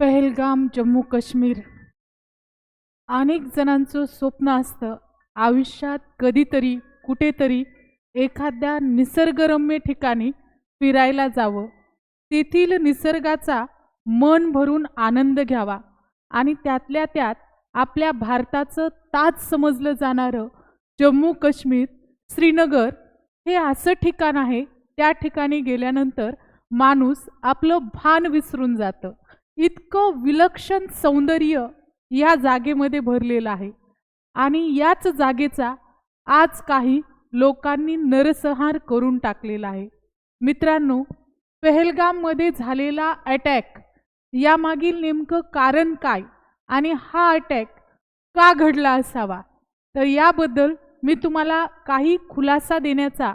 पहलगाम जम्मू काश्मीर. अनेक जणांचं स्वप्न असतं आयुष्यात कधीतरी कुठेतरी एखाद्या निसर्गरम्य ठिकाणी फिरायला जावं. तेथील निसर्गाचा मन भरून आनंद घ्यावा आणि त्यातल्या त्यात आपल्या भारताचं ताज समजलं जाणारं जम्मू काश्मीर श्रीनगर हे असं ठिकाण आहे त्या ठिकाणी गेल्यानंतर माणूस आपलं भान विसरून जातं. इतकं विलक्षण सौंदर्य या जागेमध्ये भरलेलं आहे. आणि याच जागेचा आज काही लोकांनी नरसंहार करून टाकलेला आहे. मित्रांनो पहलगाममध्ये झालेला अटॅक यामागील नेमकं कारण काय आणि हा अटॅक का घडला असावा? तर याबद्दल मी तुम्हाला काही खुलासा देण्याचा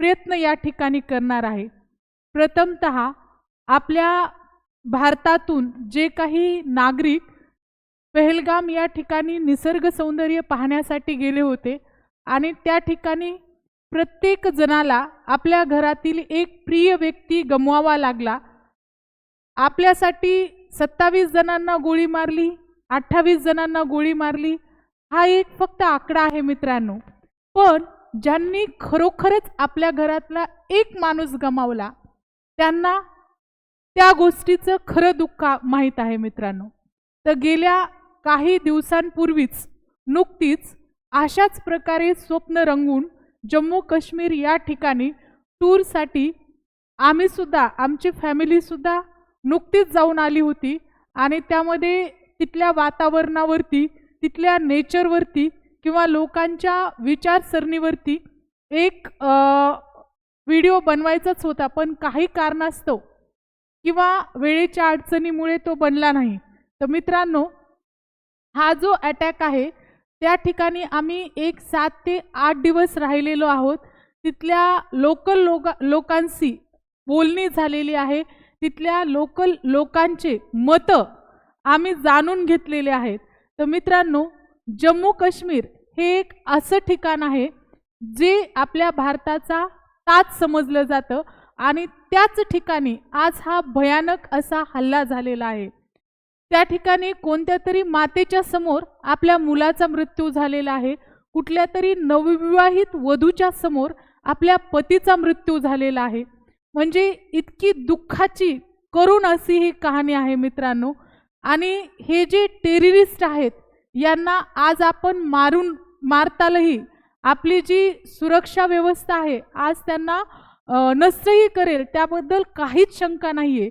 प्रयत्न या ठिकाणी करणार आहे. प्रथमत आपल्या भारतातून जे काही नागरिक पहलगाम या ठिकाणी निसर्ग सौंदर्य पाहण्यासाठी गेले होते आणि त्या ठिकाणी प्रत्येक जणाला आपल्या घरातील एक प्रिय व्यक्ती गमवावा लागला. आपल्यासाठी सत्तावीस जणांना गोळी मारली अठ्ठावीस जणांना गोळी मारली हा एक फक्त आकडा आहे मित्रांनो. पण ज्यांनी खरोखरच आपल्या घरातला एक माणूस गमावला त्यांना त्या गोष्टीचं खरं दुःख माहीत आहे मित्रांनो? तर गेल्या काही दिवसांपूर्वीच नुकतीच अशाच प्रकारे स्वप्न रंगून जम्मू काश्मीर या ठिकाणी टूरसाठी आम्हीसुद्धा आमची फॅमिलीसुद्धा नुकतीच जाऊन आली होती आणि त्यामध्ये तिथल्या वातावरणावरती तिथल्या नेचरवरती किंवा लोकांच्या विचारसरणीवरती एक व्हिडिओ बनवायचाच होता. पण काही कारणास्तव किंवा वेळेच्या अडचणीमुळे तो बनला नाही. तर मित्रांनो हा जो अटॅक आहे त्या ठिकाणी आम्ही एक सात ते आठ दिवस राहिलेलो आहोत. तिथल्या लोकल लोक लोकांशी बोलणी झालेली आहे. तिथल्या लोकल लोकांचे मतं आम्ही जाणून घेतलेले आहेत. तर मित्रांनो जम्मू काश्मीर हे एक असं ठिकाण आहे जे आपल्या भारताचा ताज समजलं जातं. आणि त्याच ठिकाणी आज हा भयानक असा हल्ला झालेला आहे. त्या ठिकाणी कोणत्या तरी मातेच्या समोर आपल्या मुलाचा मृत्यू झालेला आहे. कुठल्या तरी नवविवाहित वधूच्या समोर आपल्या पतीचा मृत्यू झालेला आहे. म्हणजे इतकी दुःखाची करुण अशी ही कहाणी आहे मित्रांनो. आणि हे जे टेररिस्ट आहेत यांना आज आपण मारून मारतालही आपली जी सुरक्षा व्यवस्था आहे आज त्यांना नष्टही करेल त्याबद्दल काहीच शंका नाही आहे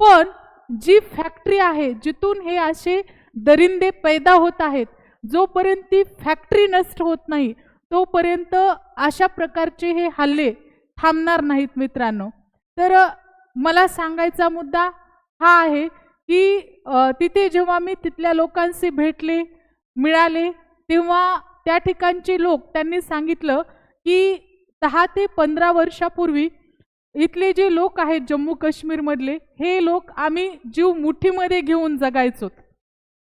पण जी फॅक्टरी आहे जिथून हे असे दरिंदे पैदा होत आहेत जोपर्यंत ती फॅक्टरी नष्ट होत नाही तोपर्यंत अशा प्रकारचे हे हल्ले थांबणार नाहीत मित्रांनो. तर मला सांगायचा मुद्दा हा आहे की तिथे जेव्हा मी तिथल्या लोकांशी भेटले मिळाले तेव्हा त्या ठिकाणचे लोक त्यांनी सांगितलं की दहा ते पंधरा वर्षापूर्वी इथले जे लोक आहेत जम्मू काश्मीरमधले हे लोक आम्ही जीव मुठीमध्ये घेऊन जगायचो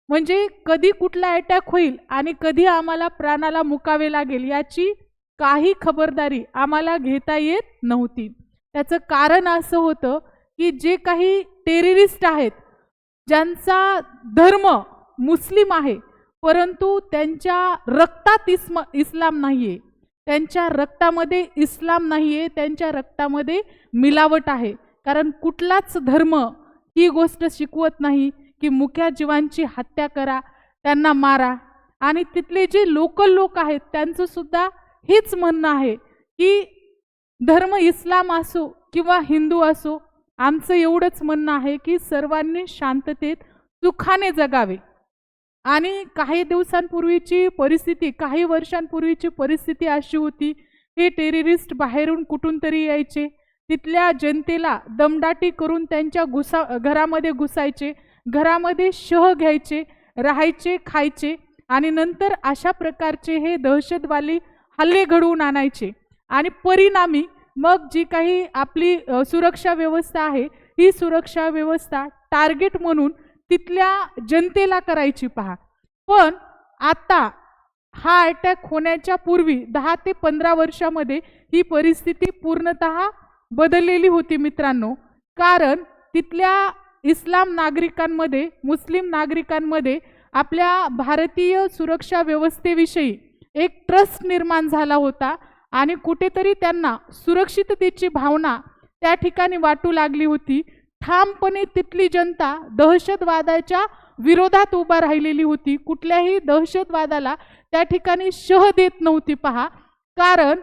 म्हणजे कधी कुठला अटॅक होईल आणि कधी आम्हाला प्राणाला मुकावे लागेल याची काही खबरदारी आम्हाला घेता येत नव्हती. त्याचं कारण असं होतं की जे काही टेररिस्ट आहेत ज्यांचा धर्म मुस्लिम आहे परंतु त्यांच्या रक्तात इस्म इस्लाम नाही आहे त्यांच्या रक्तामध्ये इस्लाम नाही आहे त्यांच्या रक्तामध्ये मिलावट आहे. कारण कुठलाच धर्म ही गोष्ट शिकवत नाही की मुख्या जीवांची हत्या करा त्यांना मारा. आणि तिथले जे लोकल लोक आहेत त्यांचं सुद्धा हेच म्हणणं आहे की धर्म इस्लाम असो किंवा हिंदू असो आमचं एवढंच म्हणणं आहे की सर्वांनी शांततेत सुखाने जगावे. आणि काही दिवसांपूर्वीची परिस्थिती काही वर्षांपूर्वीची परिस्थिती अशी होती हे टेररिस्ट बाहेरून कुठून तरी यायचे. तिथल्या जनतेला दमदाटी करून त्यांच्या घुसा घरामध्ये घुसायचे घरामध्ये शह घ्यायचे राहायचे खायचे आणि नंतर अशा प्रकारचे हे दहशतवादी हल्ले घडवून आणायचे. आणि परिणामी मग जी काही आपली सुरक्षा व्यवस्था आहे ही सुरक्षा व्यवस्था टार्गेट म्हणून तिथल्या जनतेला करायची पहा. पण आता हा अटॅक होण्याच्या पूर्वी दहा ते पंधरा वर्षामध्ये ही परिस्थिती पूर्णत बदललेली होती मित्रांनो. कारण तिथल्या इस्लाम नागरिकांमध्ये मुस्लिम नागरिकांमध्ये आपल्या भारतीय सुरक्षा व्यवस्थेविषयी एक ट्रस्ट निर्माण झाला होता आणि कुठेतरी त्यांना सुरक्षिततेची भावना त्या ठिकाणी वाटू लागली होती. ठामपणे तिथली जनता दहशतवादाच्या विरोधात उभा राहिलेली होती. कुठल्याही दहशतवादाला त्या ठिकाणी शह देत नव्हती पहा. कारण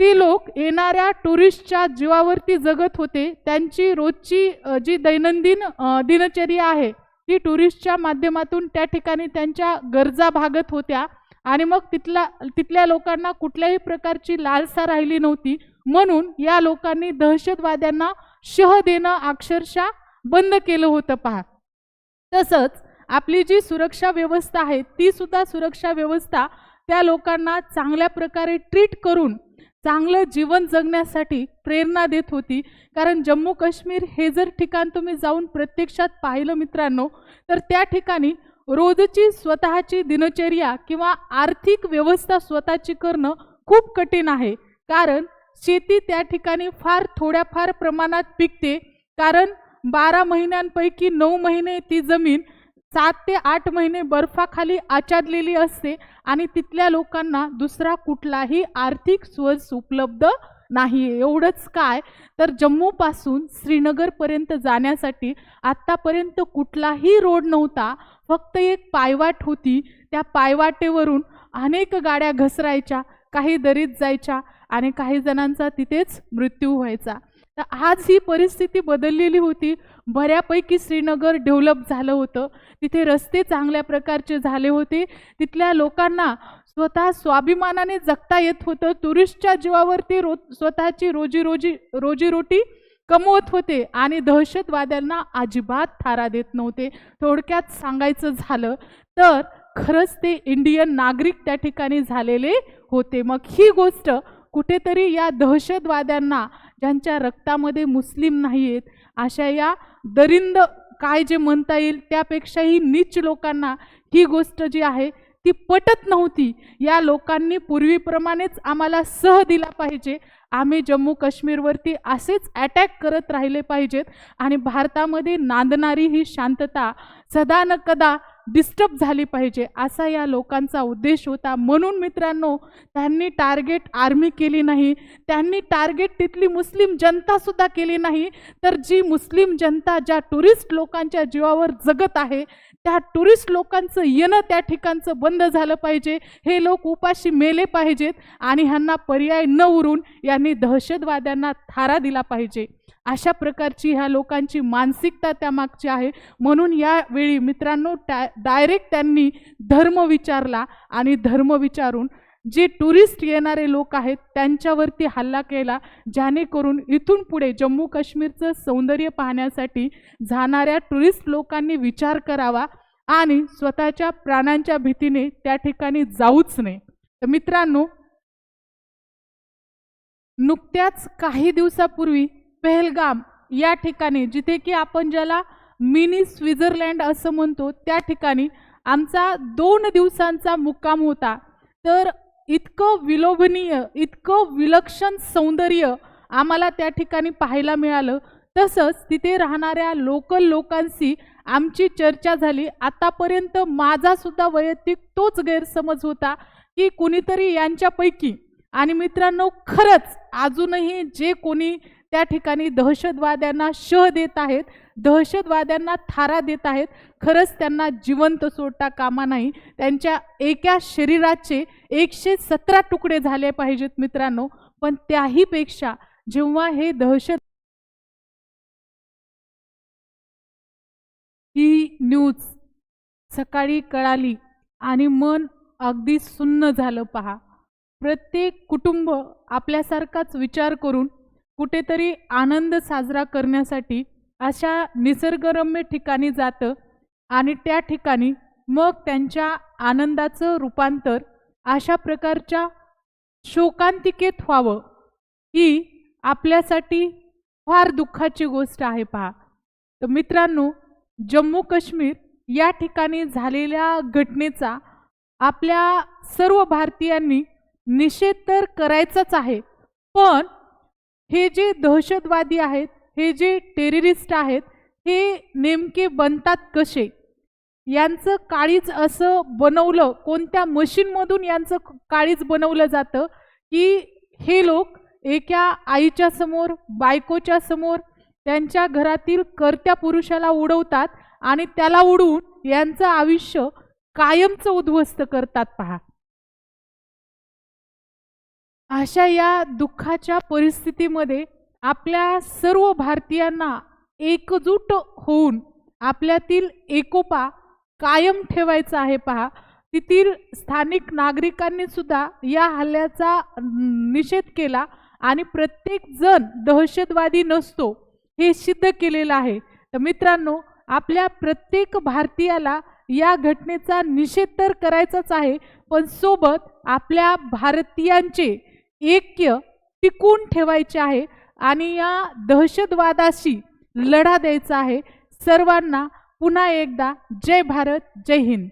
ती लोक येणाऱ्या टुरिस्टच्या जीवावरती जगत होते. त्यांची रोजची जी दैनंदिन दिनचर्या आहे ती टुरिस्टच्या माध्यमातून त्या ठिकाणी त्यांच्या गरजा भागत होत्या. आणि मग तिथला तिथल्या लोकांना कुठल्याही प्रकारची लालसा राहिली नव्हती. म्हणून या लोकांनी दहशतवाद्यांना शह देणं अक्षरशः बंद केलं होतं पहा. तसंच आपली जी सुरक्षा व्यवस्था आहे ती सुद्धा सुरक्षा व्यवस्था त्या लोकांना चांगल्या प्रकारे ट्रीट करून चांगलं जीवन जगण्यासाठी प्रेरणा देत होती. कारण जम्मू काश्मीर हे जर ठिकाण तुम्ही जाऊन प्रत्यक्षात पाहिलं मित्रांनो तर त्या ठिकाणी रोजची स्वतःची दिनचर्या किंवा आर्थिक व्यवस्था स्वतःची करणं खूप कठीण आहे. कारण शेती त्या ठिकाणी फार थोड्याफार प्रमाणात पिकते. कारण बारा महिन्यांपैकी नऊ महिने ती जमीन सात ते आठ महिने बर्फाखाली आचारलेली असते आणि तिथल्या लोकांना दुसरा कुठलाही आर्थिक सोर्स उपलब्ध नाही. एवढंच काय? तर जम्मूपासून श्रीनगरपर्यंत जाण्यासाठी आत्तापर्यंत कुठलाही रोड नव्हता. फक्त एक पायवाट होती. त्या पायवाटेवरून अनेक गाड्या घसरायच्या काही दरीत जायच्या आणि काही जणांचा तिथेच मृत्यू व्हायचा. तर आज ही परिस्थिती बदललेली होती. बऱ्यापैकी श्रीनगर डेव्हलप झालं होतं. तिथे रस्ते चांगल्या प्रकारचे झाले होते. तिथल्या लोकांना स्वतः स्वाभिमानाने जगता येत होतं. टुरिस्टच्या जीवावरती रो स्वतःची रोजी रोजी रोजीरोटी कमवत होते आणि दहशतवाद्यांना अजिबात थारा देत नव्हते. थोडक्यात सांगायचं झालं तर खरंच ते इंडियन नागरिक त्या ठिकाणी झालेले होते. मग ही गोष्ट कुठेतरी या दहशतवाद्यांना ज्यांच्या रक्तामध्ये मुस्लिम नाही आहेत अशा या दरिंद काय जे म्हणता येईल त्यापेक्षाही नीच लोकांना ही गोष्ट जी आहे ती पटत नव्हती. या लोकांनी पूर्वीप्रमाणेच आम्हाला सह दिला पाहिजे. आम्ही जम्मू काश्मीरवरती असेच अटॅक करत राहिले पाहिजेत आणि भारतामध्ये नांदणारी ही शांतता सदा न कदा डिस्टर्ब झाली पाहिजे. असा या लोकांचा उद्देश होता. म्हणून मित्रांनो त्यांनी टार्गेट आर्मी केली नाही. त्यांनी टार्गेट तिथली मुस्लिम जनतासुद्धा केली नाही. तर जी मुस्लिम जनता ज्या टुरिस्ट लोकांच्या जीवावर जगत आहे त्या टुरिस्ट लोकांचं येणं त्या ठिकाणचं बंद झालं पाहिजे. हे लोक उपाशी मेले पाहिजेत आणि ह्यांना पर्याय न उरून यांनी दहशतवाद्यांना थारा दिला पाहिजे. अशा प्रकारची ह्या लोकांची मानसिकता त्यामागची आहे. म्हणून यावेळी मित्रांनो त्या डायरेक्ट त्यांनी धर्म विचारला आणि धर्म विचारून जे टुरिस्ट येणारे लोक आहेत त्यांच्यावरती हल्ला केला जेणेकरून इथून पुढे जम्मू काश्मीरचं सौंदर्य पाहण्यासाठी जाणाऱ्या टुरिस्ट लोकांनी विचार करावा आणि स्वतःच्या प्राणांच्या भीतीने त्या ठिकाणी जाऊच नये. तर मित्रांनो नुकत्याच काही दिवसापूर्वी पहलगाम या ठिकाणी जिथे की आपण ज्याला मिनी स्वित्झर्लँड असं म्हणतो त्या ठिकाणी आमचा दोन दिवसांचा मुक्काम होता. तर इतकं विलोभनीय इतकं विलक्षण सौंदर्य आम्हाला त्या ठिकाणी पाहायला मिळालं. तसंच तिथे राहणाऱ्या लोकल लोकांशी आमची चर्चा झाली. आतापर्यंत माझासुद्धा वैयक्तिक तोच गैरसमज होता की कुणीतरी यांच्यापैकी आणि मित्रांनो खरंच अजूनही जे कोणी त्या ठिकाणी दहशतवाद्यांना शह देत आहेत दहशतवाद्यांना थारा देत आहेत. खरंच त्यांना जिवंत सोडता कामा नाही. त्यांच्या एका शरीराचे एकशे सतरा तुकडे झाले पाहिजेत मित्रांनो. पण त्याहीपेक्षा जेव्हा हे दहशत ही न्यूज सकाळी कळाली आणि मन अगदी सुन्न झालं पहा. प्रत्येक कुटुंब आपल्यासारखाच विचार करून कुठेतरी आनंद साजरा करण्यासाठी अशा निसर्गरम्य ठिकाणी जातं आणि त्या ठिकाणी मग त्यांच्या आनंदाचं रूपांतर अशा प्रकारच्या शोकांतिकेत व्हावं ही आपल्यासाठी फार दुःखाची गोष्ट आहे पहा. तर मित्रांनो जम्मू काश्मीर या ठिकाणी झालेल्या घटनेचा आपल्या सर्व भारतीयांनी निषेध तर करायचाच आहे पण हे जे दहशतवादी आहेत हे जे टेररिस्ट आहेत हे नेमके बनतात कसे? यांचं काळीज असं बनवलं कोणत्या मशीनमधून यांचं काळीज बनवलं जातं की हे लोक एका आईच्या समोर बायकोच्या समोर त्यांच्या घरातील कर्त्या पुरुषाला उडवतात आणि त्याला उडवून यांचं आयुष्य कायमचं उद्ध्वस्त करतात पहा. अशा या दुःखाच्या परिस्थितीमध्ये आपल्या सर्व भारतीयांना एकजूट होऊन आपल्यातील एकोपा कायम ठेवायचा आहे पहा. तेथील स्थानिक नागरिकांनी सुद्धा या हल्ल्याचा निषेध केला आणि प्रत्येक जण दहशतवादी नसतो हे सिद्ध केलेलं आहे. तर मित्रांनो आपल्या प्रत्येक भारतीयाला या घटनेचा निषेध तर करायचाच आहे पण सोबत आपल्या भारतीयांचे ऐक्य टिकून ठेवायचे आहे. आणि या दहशतवादाशी लढा द्यायचा आहे. सर्वांना पुन्हा एकदा जय भारत जय हिंद.